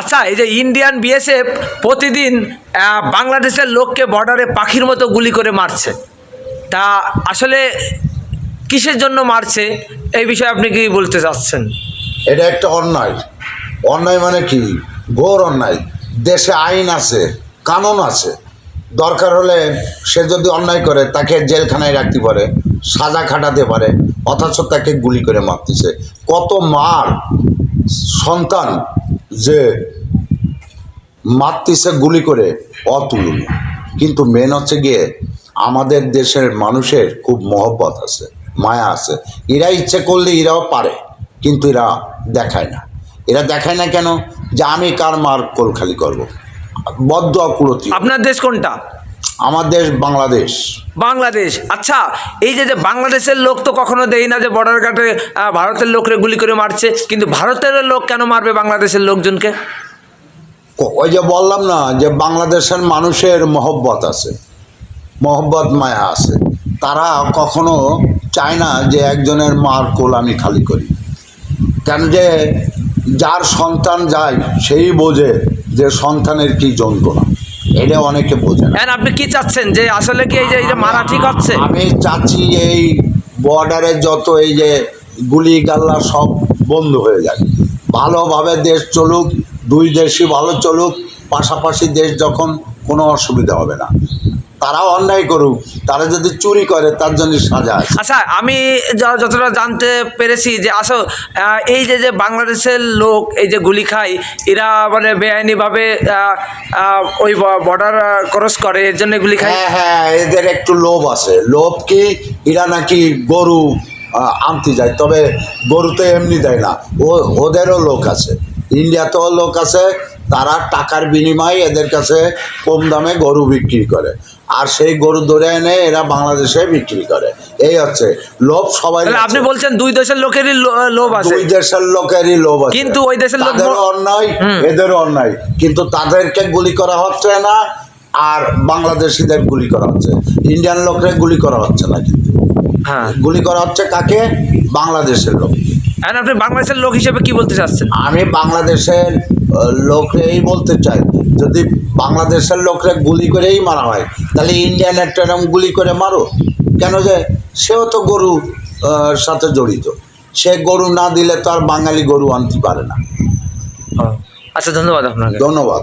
আচ্ছা এই যে ইন্ডিয়ান বিএসএফ প্রতিদিন বাংলাদেশের লোককে বর্ডারে পাখির মতো গুলি করে মারছে। তা আসলে কিসের জন্য মারছে? এই বিষয়ে আপনি কি বলতে চাচ্ছেন? এটা একটা অন্যায়। অন্যায় মানে কি? ঘোর অন্যায়। দেশে আইন আছে, কানুন আছে। দরকার হলে সে যদি অন্যায় করে, তাকে জেলখানায় রাখতে পারে, সাজা খাটাতে পারে, অথচ তাকে গুলি করে মারতেছে। কত মার! সন্তান যে মারতেছে গুলি করে অতুলনীয়। কিন্তু মেন হচ্ছে গিয়ে আমাদের দেশের মানুষের খুব মহব্বত আছে, মায়া আছে। এরা ইচ্ছে করলে এরাও পারে, কিন্তু এরা দেখায় না। এরা দেখায় না কেন? যে আমি কার মার কোল খালি করব? বদ্ধ অকুলতি আপনার দেশ কোনটা? আমার দেশ বাংলাদেশ। বাংলাদেশ। আচ্ছা এই যে যে বাংলাদেশের লোক তো কখনো দেই না যে বর্ডার ঘাটে ভারতের লোকরে গুলি করে মারছে কিন্তু ভারতের লোক কেন মারবে বাংলাদেশের লোকজনকে? ওই যে বললাম না যে বাংলাদেশের মানুষের মহব্বত আছে মহব্বত মায়া আছে। তারা কখনো চায় না যে একজনের মার কোল আমি খালি করি। কেন যে যার সন্তান যায় সেই বোঝে যে সন্তানের কি যন্ত্রণা। এটা অনেকে বোঝে না। আপনি কি চাচ্ছেন? যে আসলে কি এই যে এই যে মারা ঠিক হচ্ছে? আমি চাচ্ছি এই বর্ডারে যত এই যে গুলি গাল্লা সব বন্ধ হয়ে যায় ভালোভাবে দেশ চলুক দুই দেশই ভালো চলুক পাশাপাশি দেশ যখন কোনো অসুবিধা হবে না। তারা অন্যায় করুক তারা যদি চুরি করে তার জন্য সাজা আচ্ছা আমি যতটা জানতে পেরেছি যে আসো এই যে যে বাংলাদেশের লোক এই যে গুলি খায় এরা মানে বেআইনিভাবে ওই বর্ডার ক্রস করে এর জন্য গুলি খায়? হ্যাঁ হ্যাঁ এদের একটু লোভ আছে। লোভ কি? এরা নাকি গরু আনতে যায় তবে গরু তো এমনি দেয় না। ও ওদেরও লোক আছে। ইন্ডিয়াতেও লোক আছে তারা টাকার বিনিময়ে এদের কাছে কম দামে গরু বিক্রি করে। আর সেই গরু ধরে এনে এরা বাংলাদেশে বিক্রি করে। এই হচ্ছে লোভ সবাই আপনি বলছেন দুই দেশের লোকেরই লোভ আছে। দুই দেশের লোকেরই লোভ আছে। কিন্তু ওই দেশের লোক অন্যায় এদের অন্যায়। কিন্তু তাদেরকে গুলি করা হচ্ছে না আর বাংলাদেশিদের গুলি করা হচ্ছে। ইন্ডিয়ান লোকরে গুলি করা হচ্ছে না কিন্তু। হ্যাঁ। গুলি করা হচ্ছে কাকে? বাংলাদেশের লোক আপনি বাংলাদেশের লোক হিসেবে কি বলতে চাচ্ছেন? আমি বাংলাদেশের লোকরেই বলতে চাই যদি বাংলাদেশের লোকরে গুলি করেই মারা হয় তাহলে ইন্ডিয়ানের এরকম গুলি করে মারো। কেন যে সেও তো গরু সাথে জড়িত। সে গরু না দিলে তো আর বাঙালি গরু আনতে পারে না। আচ্ছা ধন্যবাদ আপনাকে। ধন্যবাদ।